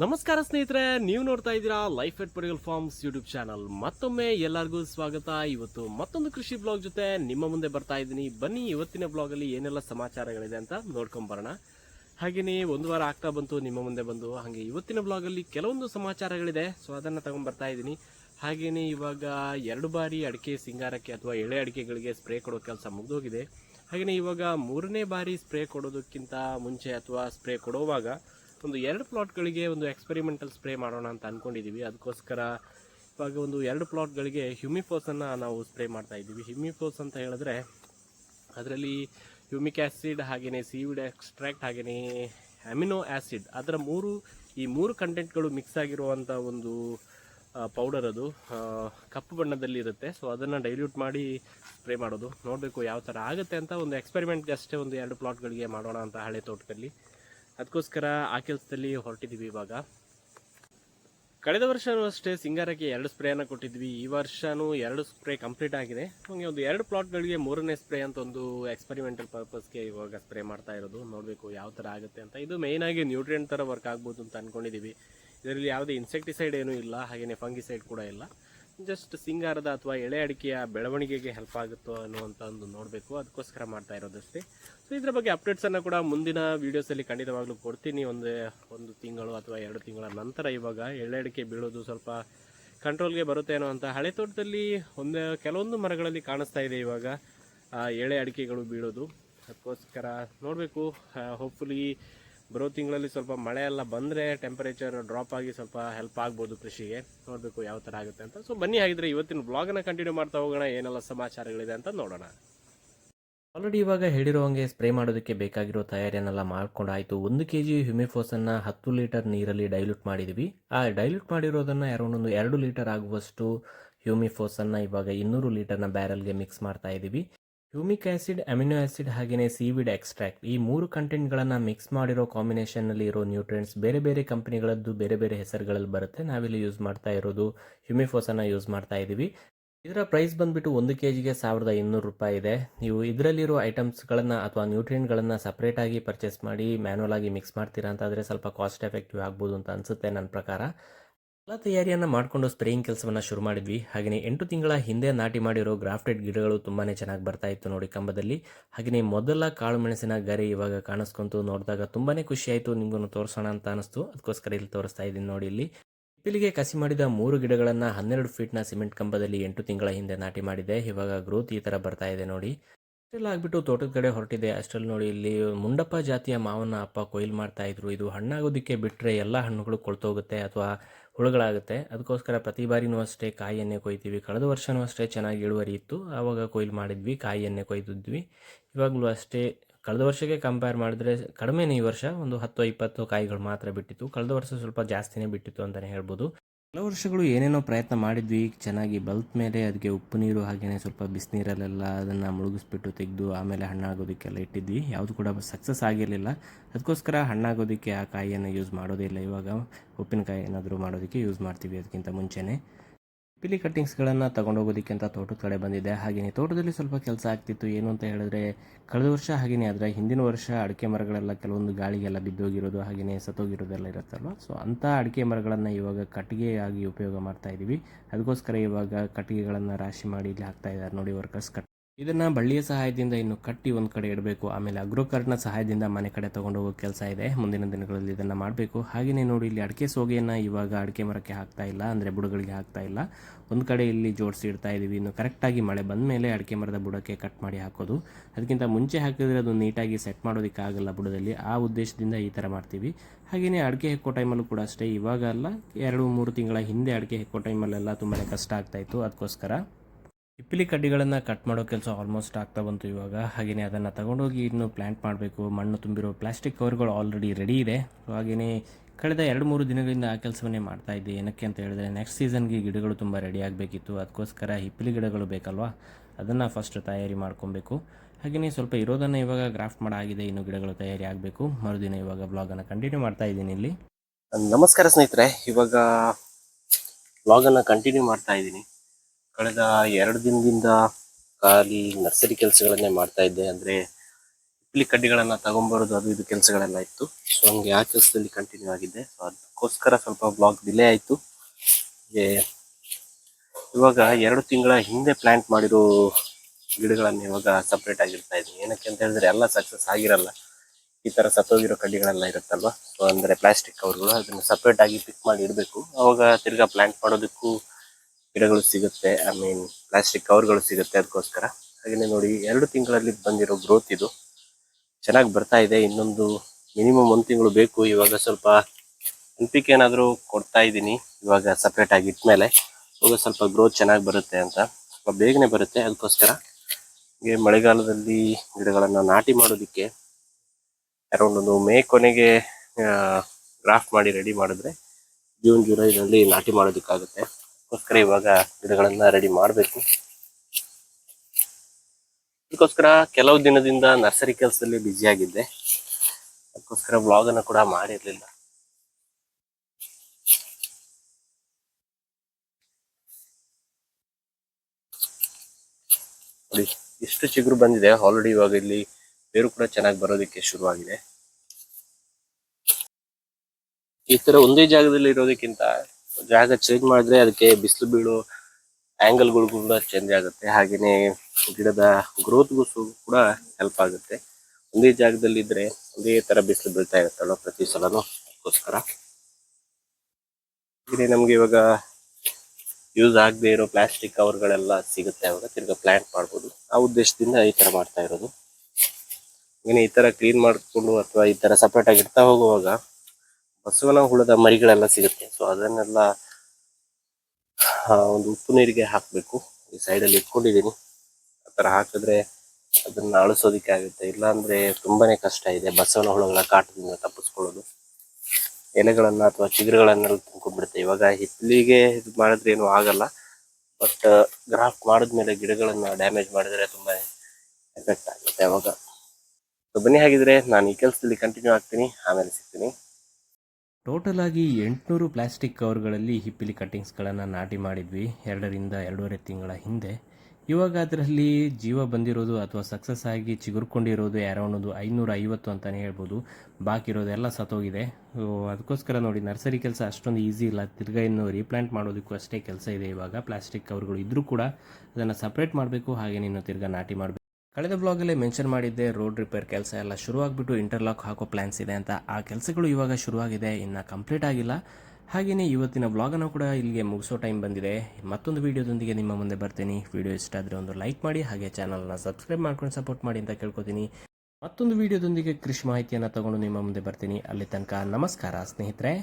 ನಮಸ್ಕಾರ ಸ್ನೇಹಿತರೆ, ನೀವು ನೋಡ್ತಾ ಇದ್ದೀರಾ life at Padigal farms YouTube channel ಮತ್ತೊಮ್ಮೆ ಎಲ್ಲರಿಗೂ ಸ್ವಾಗತ. ಇವತ್ತು ಮತ್ತೊಂದು ಕೃಷಿ ಬ್ಲಾಗ್ ಜೊತೆ ನಿಮ್ಮ ಮುಂದೆ ಬರ್ತಾ ಇದ್ದೀನಿ. ಬನ್ನಿ, ಇವತ್ತಿನ ಬ್ಲಾಗಲ್ಲಿ ಏನೆಲ್ಲ ಸಮಾಚಾರಗಳಿದೆ ಅಂತ ನೋಡ್ಕೊಂಬರೋಣ ಹಾಗೆಯೇ ಒಂದು ವಾರ ಆಗ್ತಾ ಬಂತು, ನಿಮ್ಮ ಮುಂದೆ ಬಂದು. ಹಾಗೆ ಇವತ್ತಿನ ಬ್ಲಾಗಲ್ಲಿ ಕೆಲವೊಂದು ಸಮಾಚಾರಗಳಿದೆ. ಸೊ ಅದನ್ನು ತಗೊಂಡ್ಬರ್ತಾ ಇದ್ದೀನಿ. ಹಾಗೆಯೇ ಇವಾಗ ಎರಡು ಬಾರಿ ಅಡಿಕೆ ಸಿಂಗಾರಕ್ಕೆ ಅಥವಾ ಎಳೆ ಅಡಿಕೆಗಳಿಗೆ ಸ್ಪ್ರೇ ಕೊಡೋ ಕೆಲಸ ಮುಗಿದೋಗಿದೆ. ಹಾಗೆಯೇ ಇವಾಗ ಮೂರನೇ ಬಾರಿ ಸ್ಪ್ರೇ ಕೊಡೋದಕ್ಕಿಂತ ಮುಂಚೆ ಅಥವಾ ಸ್ಪ್ರೇ ಕೊಡುವಾಗ ಒಂದು ಎರಡು ಪ್ಲಾಟ್ಗಳಿಗೆ ಒಂದು ಎಕ್ಸ್ಪೆರಿಮೆಂಟಲ್ ಸ್ಪ್ರೇ ಮಾಡೋಣ ಅಂತ ಅಂದ್ಕೊಂಡಿದ್ದೀವಿ ಅದಕ್ಕೋಸ್ಕರ ಇವಾಗ ಒಂದು ಎರಡು ಪ್ಲಾಟ್ಗಳಿಗೆ ಹ್ಯೂಮಿಫೋಸನ್ನು ನಾವು ಸ್ಪ್ರೇ ಮಾಡ್ತಾ ಇದ್ದೀವಿ. ಹ್ಯೂಮಿಫೋಸ್ ಅಂತ ಹೇಳಿದ್ರೆ ಅದರಲ್ಲಿ ಹ್ಯೂಮಿಕ್ ಆ್ಯಸಿಡ್ ಹಾಗೆಯೇ ಸೀವಿಡ್ ಎಕ್ಸ್ಟ್ರಾಕ್ಟ್ ಹಾಗೆಯೇ ಅಮಿನೋ ಆ್ಯಸಿಡ್ ಅದರ ಮೂರು ಈ ಮೂರು ಕಂಟೆಂಟ್ಗಳು ಮಿಕ್ಸ್ ಆಗಿರುವಂಥ ಒಂದು ಪೌಡರ್ ಅದು ಕಪ್ಪು ಬಣ್ಣದಲ್ಲಿ ಇರುತ್ತೆ. ಸೊ, ಅದನ್ನು ಡೈಲ್ಯೂಟ್ ಮಾಡಿ ಸ್ಪ್ರೇ ಮಾಡೋದು. ನೋಡಬೇಕು ಯಾವ ಥರ ಆಗುತ್ತೆ ಅಂತ ಒಂದು ಎಕ್ಸ್ಪೆರಿಮೆಂಟ್ಗೆ ಅಷ್ಟೇ ಒಂದು ಎರಡು ಪ್ಲಾಟ್ಗಳಿಗೆ ಮಾಡೋಣ ಅಂತ ಹಳೆ ತೋಟದಲ್ಲಿ. ಅದಕ್ಕೋಸ್ಕರ ಆ ಕೆಲಸದಲ್ಲಿ ಹೊರಟಿದ್ದೀವಿ ಇವಾಗ. ಕಳೆದ ವರ್ಷವೂ ಅಷ್ಟೇ ಸಿಂಗಾರಕ್ಕೆ ಎರಡು ಸ್ಪ್ರೇಯನ್ನು ಕೊಟ್ಟಿದ್ವಿ. ಈ ವರ್ಷನೂ ಎರಡು ಸ್ಪ್ರೇ ಕಂಪ್ಲೀಟ್ ಆಗಿದೆ. ನಮಗೆ ಒಂದು ಎರಡು ಪ್ಲಾಟ್ಗಳಿಗೆ ಮೂರನೇ ಸ್ಪ್ರೇ ಅಂತ ಒಂದು ಎಕ್ಸ್ಪೆರಿಮೆಂಟಲ್ ಪರ್ಪಸ್ಗೆ ಇವಾಗ ಸ್ಪ್ರೇ ಮಾಡ್ತಾ ಇರೋದು. ನೋಡಬೇಕು ಯಾವ ಥರ ಆಗುತ್ತೆ ಅಂತ. ಇದು ಮೇಯ್ನಾಗಿ ನ್ಯೂಟ್ರಿಯೆಂಟ್ ಥರ ವರ್ಕ್ ಆಗ್ಬೋದು ಅಂತ ಅಂದ್ಕೊಂಡಿದ್ದೀವಿ ಇದರಲ್ಲಿ ಯಾವುದೇ ಇನ್ಸೆಕ್ಟಿಸೈಡ್ ಏನೂ ಇಲ್ಲ ಹಾಗೆಯೇ ಫಂಗಿಸೈಡ್ ಕೂಡ ಇಲ್ಲ. ಜಸ್ಟ್ ಸಿಂಗಾರದ ಅಥವಾ ಎಳೆ ಅಡಿಕೆಯ ಬೆಳವಣಿಗೆಗೆ ಹೆಲ್ಪ್ ಆಗುತ್ತೋ ಅನ್ನುವಂಥ ಒಂದು ನೋಡಬೇಕು. ಅದಕ್ಕೋಸ್ಕರ ಮಾಡ್ತಾ ಇರೋದಷ್ಟೇ. ಸೊ ಇದರ ಬಗ್ಗೆ ಅಪ್ಡೇಟ್ಸನ್ನು ಕೂಡ ಮುಂದಿನ ವೀಡಿಯೋಸಲ್ಲಿ ಖಂಡಿತವಾಗ್ಲೂ ಕೊಡ್ತೀನಿ. ಒಂದು ಒಂದು ತಿಂಗಳು ಅಥವಾ ಎರಡು ತಿಂಗಳ ನಂತರ ಇವಾಗ ಎಳೆ ಅಡಿಕೆ ಬೀಳೋದು ಸ್ವಲ್ಪ ಕಂಟ್ರೋಲ್ಗೆ ಬರುತ್ತೆ ಅಂತ ಹಳೆ ತೋಟದಲ್ಲಿ ಒಂದು, ಕೆಲವೊಂದು ಮರಗಳಲ್ಲಿ ಕಾಣಿಸ್ತಾ ಇದೆ ಇವಾಗ ಎಳೆ ಅಡಿಕೆಗಳು ಬೀಳೋದು. ಅದಕ್ಕೋಸ್ಕರ ನೋಡಬೇಕು. ಹೋಪ್ಫುಲಿ ಬರೋ ತಿಂಗಳಲ್ಲಿ ಸ್ವಲ್ಪ ಮಳೆ ಎಲ್ಲ ಬಂದರೆ ಟೆಂಪರೇಚರ್ ಡ್ರಾಪ್ ಆಗಿ ಸ್ವಲ್ಪ ಹೆಲ್ಪ್ ಆಗ್ಬೋದು ಕೃಷಿಗೆ. ನೋಡಬೇಕು ಯಾವ ಥರ ಆಗುತ್ತೆ ಅಂತ. ಸೊ ಬನ್ನಿ ಹಾಗಿದ್ರೆ ಇವತ್ತಿನ ಬ್ಲಾಗನ್ನು ಕಂಟಿನ್ಯೂ ಮಾಡ್ತಾ ಹೋಗೋಣ. ಏನೆಲ್ಲ ಸಮಾಚಾರಗಳಿದೆ ಅಂತ ನೋಡೋಣ. ಆಲ್ರೆಡಿ ಇವಾಗ ಹೇಳಿರೋ ಹಂಗೆ ಸ್ಪ್ರೇ ಮಾಡೋದಕ್ಕೆ ಬೇಕಾಗಿರೋ ತಯಾರಿಯನ್ನೆಲ್ಲ ಮಾಡ್ಕೊಂಡಾಯ್ತು. ಒಂದು ಕೆ ಜಿ ಹ್ಯೂಮಿಫೋಸನ್ನು ಹತ್ತು ಲೀಟರ್ ನೀರಲ್ಲಿ ಡೈಲ್ಯೂಟ್ ಮಾಡಿದ್ವಿ. ಆ ಡೈಲ್ಯೂಟ್ ಮಾಡಿರೋದನ್ನು ಒಂದು ಎರಡು ಲೀಟರ್ ಆಗುವಷ್ಟು ಹ್ಯೂಮಿಫೋಸನ್ನು ಇವಾಗ ಇನ್ನೂರು ಲೀಟರ್ನ ಬ್ಯಾರಲ್ಗೆ ಮಿಕ್ಸ್ ಮಾಡ್ತಾ ಇದ್ದೀವಿ ಹ್ಯೂಮಿಕ್ ಆ್ಯಸಿಡ್ ಅಮಿನೋ ಆ್ಯಸಿಡ್ ಹಾಗೆಯೇ ಸೀವಿಡ್ ಎಕ್ಸ್ಟ್ರಾಕ್ಟ್. ಈ ಮೂರು ಕಂಟೆಂಟ್ಗಳನ್ನು ಮಿಕ್ಸ್ ಮಾಡಿರೋ ಕಾಂಬಿನೇಷನ್ನಲ್ಲಿ ಇರೋ ನ್ಯೂಟ್ರಿಯೆಂಟ್ಸ್ ಬೇರೆ ಬೇರೆ ಕಂಪ್ನಿಗಳದ್ದು ಬೇರೆ ಬೇರೆ ಹೆಸರುಗಳಲ್ಲಿ ಬರುತ್ತೆ. ನಾವಿಲ್ಲಿ ಯೂಸ್ ಮಾಡ್ತಾ ಇರೋದು ಹ್ಯೂಮಿಫೋಸನ್ನು ಯೂಸ್ ಮಾಡ್ತಾ ಇದ್ದೀವಿ. ಇದರ ಪ್ರೈಸ್ ಬಂದುಬಿಟ್ಟು ಒಂದು ಕೆ ಜಿಗೆ ಸಾವಿರದ ಇನ್ನೂರು ರೂಪಾಯಿ ಇದೆ. ನೀವು ಇದರಲ್ಲಿರೋ ಐಟಮ್ಸ್ಗಳನ್ನು ಅಥವಾ ನ್ಯೂಟ್ರಿಯೆಂಟ್ಗಳನ್ನು ಸಪ್ರೇಟಾಗಿ ಪರ್ಚೇಸ್ ಮಾಡಿ ಮ್ಯಾನುವಲ್ ಆಗಿ ಮಿಕ್ಸ್ ಮಾಡ್ತೀರಾ ಅಂತಾದರೆ ಸ್ವಲ್ಪ ಕಾಸ್ಟ್ ಎಫೆಕ್ಟಿವ್ ಆಗ್ಬೋದು ಅಂತ ಅನಿಸುತ್ತೆ ನನ್ನ ಪ್ರಕಾರ. ಎಲ್ಲ ತಯಾರಿಯನ್ನು ಮಾಡಿಕೊಂಡು ಸ್ಪ್ರೇಯಿಂಗ್ ಕೆಲಸವನ್ನು ಶುರು ಮಾಡಿದ್ವಿ. ಹಾಗೆಯೇ ಎಂಟು ತಿಂಗಳ ಹಿಂದೆ ನಾಟಿ ಮಾಡಿರೋ ಗ್ರಾಫ್ಟೆಡ್ ಗಿಡಗಳು ತುಂಬಾ ಚೆನ್ನಾಗಿ ಬರ್ತಾ ಇತ್ತು ನೋಡಿ ಕಂಬದಲ್ಲಿ. ಹಾಗೆಯೇ ಮೊದಲ ಕಾಳು ಮೆಣಸಿನ ಗರಿ ಇವಾಗ ಕಾಣಿಸ್ಕೊಂತು ನೋಡಿದಾಗ ತುಂಬಾ ಖುಷಿಯಾಯಿತು ನಿಮಗೂ ತೋರಿಸೋಣ ಅಂತ ಅನಿಸ್ತು. ಅದಕ್ಕೋಸ್ಕರ ಇಲ್ಲಿ ತೋರಿಸ್ತಾ ಇದ್ದೀನಿ ನೋಡಿ ಇಲ್ಲಿ. ಇಲ್ಲಿಗೆ ಕಸಿ ಮಾಡಿದ ಮೂರು ಗಿಡಗಳನ್ನು ಹನ್ನೆರಡು ಫೀಟ್ನ ಸಿಮೆಂಟ್ ಕಂಬದಲ್ಲಿ ಎಂಟು ತಿಂಗಳ ಹಿಂದೆ ನಾಟಿ ಮಾಡಿದೆ. ಇವಾಗ ಗ್ರೋತ್ ಈ ಥರ ಬರ್ತಾ ಇದೆ ನೋಡಿ. ಇಷ್ಟೆಲ್ಲ ಆಗಿಬಿಟ್ಟು ತೋಟದ ಕಡೆ ಹೊರಟಿದೆ. ಅಷ್ಟರಲ್ಲಿ ನೋಡಿ ಇಲ್ಲಿ ಮುಂಡಪ್ಪ ಜಾತಿಯ ಮಾವನ ಅಪ್ಪ ಕೊಯ್ಲು ಮಾಡ್ತಾ ಇದ್ರು. ಇದು ಹಣ್ಣಾಗೋದಕ್ಕೆ ಬಿಟ್ಟರೆ ಎಲ್ಲ ಹಣ್ಣುಗಳು ಕೊಳ್ತೋಗುತ್ತೆ ಅಥವಾ ಹುಳುಗಳಾಗುತ್ತೆ. ಅದಕ್ಕೋಸ್ಕರ ಪ್ರತಿ ಬಾರಿನೂ ಅಷ್ಟೇ ಕಾಯಿಯನ್ನೇ ಕೊಯ್ತೀವಿ. ಕಳೆದ ವರ್ಷನೂ ಅಷ್ಟೇ ಚೆನ್ನಾಗಿ ಇಳುವರಿ ಇತ್ತು. ಆವಾಗ ಕೊಯ್ಲು ಮಾಡಿದ್ವಿ, ಕಾಯಿಯನ್ನೇ ಕೊಯ್ದಿದ್ವಿ. ಇವಾಗಲೂ ಅಷ್ಟೇ. ಕಳೆದ ವರ್ಷಕ್ಕೆ ಕಂಪೇರ್ ಮಾಡಿದ್ರೆ ಕಡಿಮೆನೇ ಈ ವರ್ಷ ಒಂದು ಹತ್ತು ಇಪ್ಪತ್ತು ಕಾಯಿಗಳು ಮಾತ್ರ ಬಿಟ್ಟಿತ್ತು. ಕಳೆದ ವರ್ಷ ಸ್ವಲ್ಪ ಜಾಸ್ತಿನೇ ಬಿಟ್ಟಿತ್ತು ಅಂತಲೇ ಹೇಳ್ಬೋದು. ಕೆಲ ವರ್ಷಗಳು ಏನೇನೋ ಪ್ರಯತ್ನ ಮಾಡಿದ್ವಿ, ಚೆನ್ನಾಗಿ ಬಲ್ತ್ ಮೇಲೆ ಅದಕ್ಕೆ ಉಪ್ಪು ನೀರು ಹಾಗೆಯೇ ಸ್ವಲ್ಪ ಬಿಸಿನೀರಲ್ಲೆಲ್ಲ ಅದನ್ನು ಮುಳುಗಿಸ್ಬಿಟ್ಟು ತೆಗೆದು ಆಮೇಲೆ ಹಣ್ಣಾಗೋದಕ್ಕೆಲ್ಲ ಇಟ್ಟಿದ್ವಿ. ಯಾವುದು ಕೂಡ ಸಕ್ಸಸ್ ಆಗಿರಲಿಲ್ಲ. ಅದಕ್ಕೋಸ್ಕರ ಹಣ್ಣಾಗೋದಕ್ಕೆ ಆ ಕಾಯಿಯನ್ನು ಯೂಸ್ ಮಾಡೋದೇ ಇಲ್ಲ. ಇವಾಗ ಉಪ್ಪಿನಕಾಯಿ ಏನಾದರೂ ಮಾಡೋದಕ್ಕೆ ಯೂಸ್ ಮಾಡ್ತೀವಿ ಅದಕ್ಕಿಂತ ಮುಂಚೆನೇ. ಪಿಲಿ ಕಟ್ಟಿಂಗ್ಸ್ಗಳನ್ನು ತೊಗೊಂಡೋಗೋದಕ್ಕೆ ಅಂತ ತೋಟದ ಕಡೆ ಬಂದಿದೆ. ಹಾಗೆಯೇ ತೋಟದಲ್ಲಿ ಸ್ವಲ್ಪ ಕೆಲಸ ಆಗ್ತಿತ್ತು. ಏನು ಅಂತ ಹೇಳಿದ್ರೆ, ಕಳೆದ ವರ್ಷ ಹಾಗೆಯೇ ಆದರೆ ಹಿಂದಿನ ವರ್ಷ ಅಡಿಕೆ ಮರಗಳೆಲ್ಲ ಕೆಲವೊಂದು ಗಾಳಿಗೆಲ್ಲ ಬಿದ್ದೋಗಿರೋದು ಹಾಗೆಯೇ ಸತ್ತೋಗಿರೋದೆಲ್ಲ ಇರುತ್ತಲ್ವ? ಸೊ ಅಂಥ ಅಡಿಕೆ ಮರಗಳನ್ನು ಇವಾಗ ಕಟ್ಟಿಗೆಯಾಗಿ ಉಪಯೋಗ ಮಾಡ್ತಾ ಇದ್ದೀವಿ ಅದಕ್ಕೋಸ್ಕರ ಇವಾಗ ಕಟ್ಟಿಗೆಗಳನ್ನು ರಾಶಿ ಮಾಡಿ ಇಲ್ಲಿ ಹಾಕ್ತಾ ಇದ್ದಾರೆ. ನೋಡಿ, ವರ್ಕರ್ಸ್ ಕಟ್ ಇದನ್ನು ಬಳ್ಳಿಯ ಸಹಾಯದಿಂದ ಇನ್ನು ಕಟ್ಟಿ ಒಂದು ಕಡೆ ಇಡಬೇಕು. ಆಮೇಲೆ ಅಗ್ರೋಕರ್ಟ್ನ ಸಹಾಯದಿಂದ ಮನೆ ಕಡೆ ತೊಗೊಂಡೋಗೋ ಕೆಲಸ ಇದೆ. ಮುಂದಿನ ದಿನಗಳಲ್ಲಿ ಇದನ್ನು ಮಾಡಬೇಕು. ಹಾಗೆಯೇ ನೋಡಿ ಇಲ್ಲಿ ಅಡಿಕೆ ಸೋಗೆಯನ್ನು ಇವಾಗ ಅಡಿಕೆ ಮರಕ್ಕೆ ಹಾಕ್ತಾ ಇಲ್ಲ. ಅಂದರೆ ಬುಡಗಳಿಗೆ ಹಾಕ್ತಾ ಇಲ್ಲ. ಒಂದು ಕಡೆ ಇಲ್ಲಿ ಜೋಡಿಸಿ ಇಡ್ತಾ ಇದ್ದೀವಿ ಇನ್ನು ಕರೆಕ್ಟಾಗಿ ಮಳೆ ಬಂದ ಮೇಲೆ ಅಡಿಕೆ ಮರದ ಬುಡಕ್ಕೆ ಕಟ್ ಮಾಡಿ ಹಾಕೋದು. ಅದಕ್ಕಿಂತ ಮುಂಚೆ ಹಾಕಿದ್ರೆ ಅದು ನೀಟಾಗಿ ಸೆಟ್ ಮಾಡೋದಕ್ಕಾಗಲ್ಲ ಬುಡದಲ್ಲಿ. ಆ ಉದ್ದೇಶದಿಂದ ಈ ಥರ ಮಾಡ್ತೀವಿ. ಹಾಗೆಯೇ ಅಡಿಕೆ ಹೆಕ್ಕೋ ಟೈಮಲ್ಲೂ ಕೂಡ ಅಷ್ಟೇ. ಇವಾಗ ಅಲ್ಲ, ಎರಡು ಮೂರು ತಿಂಗಳ ಹಿಂದೆ ಅಡಿಕೆ ಹೆಕ್ಕೋ ಟೈಮಲ್ಲೆಲ್ಲ ತುಂಬಾ ಕಷ್ಟ ಆಗ್ತಾಯಿತ್ತು ಅದಕ್ಕೋಸ್ಕರ ಇಪ್ಪಿಲಿ ಕಡ್ಡಿಗಳನ್ನು ಕಟ್ ಮಾಡೋ ಕೆಲಸ ಆಲ್ಮೋಸ್ಟ್ ಆಗ್ತಾ ಬಂತು ಇವಾಗ. ಹಾಗೆಯೇ ಅದನ್ನು ತಗೊಂಡೋಗಿ ಇನ್ನು ಪ್ಲ್ಯಾಂಟ್ ಮಾಡಬೇಕು. ಮಣ್ಣು ತುಂಬಿರೋ ಪ್ಲಾಸ್ಟಿಕ್ ಕವರ್ಗಳು ಆಲ್ರೆಡಿ ರೆಡಿ ಇದೆ. ಸೊ ಹಾಗೆಯೇ ಕಳೆದ ಎರಡು ಮೂರು ದಿನಗಳಿಂದ ಆ ಕೆಲಸವನ್ನೇ ಮಾಡ್ತಾ ಇದ್ದೆ. ಏನಕ್ಕೆ ಅಂತ ಹೇಳಿದ್ರೆ ನೆಕ್ಸ್ಟ್ ಸೀಸನ್ಗೆ ಗಿಡಗಳು ತುಂಬ ರೆಡಿ ಆಗಬೇಕಿತ್ತು. ಅದಕ್ಕೋಸ್ಕರ ಹಿಪ್ಪಲಿ ಗಿಡಗಳು ಬೇಕಲ್ವಾ? ಅದನ್ನು ಫಸ್ಟ್ ತಯಾರಿ ಮಾಡ್ಕೊಬೇಕು. ಹಾಗೆಯೇ ಸ್ವಲ್ಪ ಇರೋದನ್ನು ಇವಾಗ ಗ್ರಾಫ್ಟ್ ಮಾಡಾಗಿದೆ. ಇನ್ನು ಗಿಡಗಳು ತಯಾರಿ ಆಗಬೇಕು. ಮರುದಿನ ಇವಾಗ ಬ್ಲಾಗನ್ನು ಕಂಟಿನ್ಯೂ ಮಾಡ್ತಾ ಇದ್ದೀನಿ ಇಲ್ಲಿ. ನಮಸ್ಕಾರ ಸ್ನೇಹಿತರೆ. ಇವಾಗ ಬ್ಲಾಗನ್ನು ಕಂಟಿನ್ಯೂ ಮಾಡ್ತಾ ಇದ್ದೀನಿ. ಕಳೆದ ಎರಡು ದಿನದಿಂದ ಖಾಲಿ ನರ್ಸರಿ ಕೆಲಸಗಳನ್ನೇ ಮಾಡ್ತಾ ಇದ್ದೆ. ಅಂದ್ರೆ ಇಪ್ಲಿ ಕಡ್ಡಿಗಳನ್ನ ತಗೊಂಬರೋದು ಅದು ಇದು ಕೆಲಸಗಳೆಲ್ಲ ಇತ್ತು. ಸೊ ಹಂಗೆ ಆ ಕೆಲಸದಲ್ಲಿ ಕಂಟಿನ್ಯೂ ಆಗಿದ್ದೆ. ಸೊ ಅದಕ್ಕೋಸ್ಕರ ಸ್ವಲ್ಪ ಬ್ಲಾಗ್ ಡಿಲೇ ಆಯಿತು. ಇವಾಗ ಎರಡು ತಿಂಗಳ ಹಿಂದೆ ಪ್ಲಾಂಟ್ ಮಾಡಿರೋ ಗಿಡಗಳನ್ನು ಇವಾಗ ಸಪ್ರೇಟ್ ಆಗಿರ್ತಾ ಇದ್ದೀನಿ. ಏನಕ್ಕೆ ಅಂತ ಹೇಳಿದ್ರೆ ಎಲ್ಲ ಸಕ್ಸಸ್ ಆಗಿರಲ್ಲ. ಈ ತರ ಸತ್ತೋಗಿರೋ ಕಡ್ಡಿಗಳೆಲ್ಲ ಇರುತ್ತಲ್ವಾ? ಸೊ ಅಂದ್ರೆ ಪ್ಲಾಸ್ಟಿಕ್ ಕವರ್ಗಳು, ಅದನ್ನ ಸಪ್ರೇಟ್ ಆಗಿ ಪಿಕ್ ಮಾಡಿ ಇಡಬೇಕು. ಅವಾಗ ತಿರ್ಗಾ ಪ್ಲಾಂಟ್ ಮಾಡೋದಕ್ಕೂ ಗಿಡಗಳು ಸಿಗುತ್ತೆ ಐ ಮೀನ್ ಪ್ಲಾಸ್ಟಿಕ್ ಕವರ್ಗಳು ಸಿಗುತ್ತೆ ಅದಕ್ಕೋಸ್ಕರ. ಹಾಗೆಯೇ ನೋಡಿ, ಎರಡು ತಿಂಗಳಲ್ಲಿ ಬಂದಿರೋ ಗ್ರೋತ್ ಇದು. ಚೆನ್ನಾಗಿ ಬರ್ತಾ ಇದೆ, ಇನ್ನೊಂದು ಮಿನಿಮಮ್ ಒಂದು ತಿಂಗಳು ಬೇಕು, ಇವಾಗ ಸ್ವಲ್ಪ ಎನ್ ಪಿ ಕೆ ಏನಾದರೂ ಕೊಡ್ತಾ ಇದ್ದೀನಿ, ಇವಾಗ ಸಪ್ರೇಟ್ ಆಗಿ ಇಟ್ಮೇಲೆ. ಇವಾಗ ಸ್ವಲ್ಪ ಗ್ರೋತ್ ಚೆನ್ನಾಗಿ ಬರುತ್ತೆ ಅಂತ, ಸ್ವಲ್ಪ ಬೇಗನೆ ಬರುತ್ತೆ, ಅದಕ್ಕೋಸ್ಕರ ಹೀಗೆ ಮಳೆಗಾಲದಲ್ಲಿ ಗಿಡಗಳನ್ನು ನಾಟಿ ಮಾಡೋದಕ್ಕೆ ಅರೌಂಡ್ ಒಂದು ಮೇ ಕೊನೆಗೆ ಗ್ರಾಫ್ಟ್ ಮಾಡಿ ರೆಡಿ ಮಾಡಿದ್ರೆ ಜೂನ್ ಜುಲೈನಲ್ಲಿ ನಾಟಿ ಮಾಡೋದಕ್ಕಾಗುತ್ತೆ. ಅದಕ್ಕೋಸ್ಕರ ಇವಾಗ ಗಿಡಗಳನ್ನ ರೆಡಿ ಮಾಡಬೇಕು. ಅದಕ್ಕೋಸ್ಕರ ಕೆಲವು ದಿನದಿಂದ ನರ್ಸರಿ ಕೆಲಸದಲ್ಲಿ ಬ್ಯುಸಿ ಆಗಿದ್ದೆ. ಅದಕ್ಕೋಸ್ಕರ ಬ್ಲಾಗ್ ಅನ್ನು ಕೂಡ ಮಾಡಿರ್ಲಿಲ್ಲ. ನೋಡಿ, ಎಷ್ಟು ಚಿಗುರು ಬಂದಿದೆ. ಆಲ್ರೆಡಿ ಇವಾಗ ಇಲ್ಲಿ ಬೇರು ಕೂಡ ಚೆನ್ನಾಗಿ ಬರೋದಕ್ಕೆ ಶುರುವಾಗಿದೆ. ಈ ತರ ಒಂದೇ ಜಾಗದಲ್ಲಿ ಇರೋದಕ್ಕಿಂತ ಜಾಗ ಚೇಂಜ್ ಮಾಡಿದ್ರೆ ಅದಕ್ಕೆ ಬಿಸಿಲು ಬೀಳೋ ಆಂಗಲ್ಗಳು ಕೂಡ ಚೇಂಜ್ ಆಗುತ್ತೆ. ಹಾಗೇನೆ ಗಿಡದ ಗ್ರೋತ್ಗೂ ಕೂಡ ಹೆಲ್ಪ್ ಆಗುತ್ತೆ. ಒಂದೇ ಜಾಗದಲ್ಲಿ ಇದ್ರೆ ಒಂದೇ ತರ ಬಿಸಿಲು ಬೀಳ್ತಾ ಇರುತ್ತಲ್ಲ ಪ್ರತಿ ಸಲನು ಅದಕ್ಕೋಸ್ಕರ ಹಾಗೆಯೇ ನಮ್ಗೆ ಇವಾಗ ಯೂಸ್ ಆಗದೆ ಇರೋ ಪ್ಲಾಸ್ಟಿಕ್ ಕವರ್ಗಳೆಲ್ಲ ಸಿಗುತ್ತೆ ಅವಾಗ, ತಿರ್ಗಾ ಪ್ಲಾಂಟ್ ಮಾಡ್ಬೋದು. ಆ ಉದ್ದೇಶದಿಂದ ಈ ತರ ಮಾಡ್ತಾ ಇರೋದು. ಹಾಗೆಯೇ ಈ ತರ ಕ್ಲೀನ್ ಮಾಡ್ಕೊಂಡು ಅಥವಾ ಈ ತರ ಸಪರೇಟ್ ಆಗಿ ಇಡ್ತಾ ಹೋಗುವಾಗ ಬಸವನ ಹುಳದ ಮರಿಗಳೆಲ್ಲ ಸಿಗುತ್ತೆ. ಸೊ ಅದನ್ನೆಲ್ಲ ಒಂದು ಉಪ್ಪು ನೀರಿಗೆ ಹಾಕ್ಬೇಕು. ಈ ಸೈಡ್ ಅಲ್ಲಿ ಇಟ್ಕೊಂಡಿದೀನಿ ಆ ತರ ಹಾಕಿದ್ರೆ ಅದನ್ನ ಅಳಿಸೋದಿಕ್ಕೆ ಆಗುತ್ತೆ. ಇಲ್ಲಾಂದ್ರೆ ತುಂಬಾನೇ ಕಷ್ಟ ಇದೆ ಬಸವನ ಹುಳಗಳ ಕಾಟದಿಂದ ತಪ್ಪಿಸ್ಕೊಳ್ಳೋದು. ಎಲೆಗಳನ್ನ ಅಥವಾ ಚಿಗುರುಗಳನ್ನೆಲ್ಲ ತುಂಬಿಕೊಂಡ್ಬಿಡುತ್ತೆ ಇವಾಗ ಹಿತ್ತಲಿಗೆ ಇದು ಮಾಡಿದ್ರೆ ಏನು ಆಗಲ್ಲ. ಬಟ್ ಗ್ರಾಫ್ಟ್ ಮಾಡಿದ್ಮೇಲೆ ಗಿಡಗಳನ್ನ ಡ್ಯಾಮೇಜ್ ಮಾಡಿದ್ರೆ ತುಂಬಾ ಎಫೆಕ್ಟ್ ಆಗುತ್ತೆ ಅವಾಗ. ಸೊ ಬನ್ನಿ ಹಾಗಿದ್ರೆ ನಾನು ಈ ಕೆಲಸದಲ್ಲಿ ಕಂಟಿನ್ಯೂ ಆಗ್ತೀನಿ. ಆಮೇಲೆ ಸಿಗ್ತೀನಿ. ಟೋಟಲ್ ಆಗಿ ಎಂಟುನೂರು ಪ್ಲಾಸ್ಟಿಕ್ ಕವರ್ಗಳಲ್ಲಿ ಹಿಪ್ಪಿಲಿ ಕಟ್ಟಿಂಗ್ಸ್ಗಳನ್ನು ನಾಟಿ ಮಾಡಿದ್ವಿ ಎರಡರಿಂದ ಎರಡೂವರೆ ತಿಂಗಳ ಹಿಂದೆ. ಇವಾಗ ಅದರಲ್ಲಿ ಜೀವ ಬಂದಿರೋದು ಅಥವಾ ಸಕ್ಸಸ್ ಆಗಿ ಚಿಗುರ್ಕೊಂಡಿರೋದು ಅರೌಂಡ್ ಒಂದು ಐನೂರ ಐವತ್ತು ಅಂತಲೇ ಹೇಳ್ಬೋದು. ಬಾಕಿ ಇರೋದೆಲ್ಲ ಸತ್ತೋಗಿದೆ. ಅದಕ್ಕೋಸ್ಕರ ನೋಡಿ, ನರ್ಸರಿ ಕೆಲಸ ಅಷ್ಟೊಂದು ಈಸಿ ಇಲ್ಲ. ತಿರ್ಗಾ ಇನ್ನು ರೀಪ್ಲಾಂಟ್ ಮಾಡೋದಕ್ಕೂ ಅಷ್ಟೇ ಕೆಲಸ ಇದೆ ಇವಾಗ. ಪ್ಲಾಸ್ಟಿಕ್ ಕವರ್ಗಳು ಇದ್ದರೂ ಕೂಡ ಅದನ್ನು ಸಪ್ರೇಟ್ ಮಾಡಬೇಕು ಹಾಗೆ ನೀನು ತಿರ್ಗಾ ನಾಟಿ ಮಾಡಬೇಕು. ಕಳೆದ ಬ್ಲಾಗಲ್ಲೇ ಮೆನ್ಷನ್ ಮಾಡಿದ್ದೆ ರೋಡ್ ರಿಪೇರ್ ಕೆಲಸ ಎಲ್ಲ ಶುರುವಾಗ್ಬಿಟ್ಟು ಇಂಟರ್ಲಾಕ್ ಹಾಕೋ ಪ್ಲ್ಯಾನ್ಸ್ ಇದೆ ಅಂತ. ಆ ಕೆಲಸಗಳು ಇವಾಗ ಶುರುವಾಗಿದೆ, ಇನ್ನು ಕಂಪ್ಲೀಟ್ ಆಗಿಲ್ಲ. ಹಾಗೆಯೇ ಇವತ್ತಿನ ಬ್ಲಾಗನ್ನು ಕೂಡ ಇಲ್ಲಿಗೆ ಮುಗಿಸೋ ಟೈಮ್ ಬಂದಿದೆ. ಮತ್ತೊಂದು ವೀಡಿಯೋದೊಂದಿಗೆ ನಿಮ್ಮ ಮುಂದೆ ಬರ್ತೀನಿ. ವಿಡಿಯೋ ಇಷ್ಟ ಆದರೆ ಒಂದು ಲೈಕ್ ಮಾಡಿ, ಹಾಗೆ ಚಾನಲ್ನ ಸಬ್ಸ್ಕ್ರೈಬ್ ಮಾಡ್ಕೊಂಡು ಸಪೋರ್ಟ್ ಮಾಡಿ ಅಂತ ಕೇಳ್ಕೊತೀನಿ. ಮತ್ತೊಂದು ವೀಡಿಯೋದೊಂದಿಗೆ ಕೃಷಿ ಮಾಹಿತಿಯನ್ನು ತಗೊಂಡು ನಿಮ್ಮ ಮುಂದೆ ಬರ್ತೀನಿ. ಅಲ್ಲಿ ತನಕ ನಮಸ್ಕಾರ ಸ್ನೇಹಿತರೆ.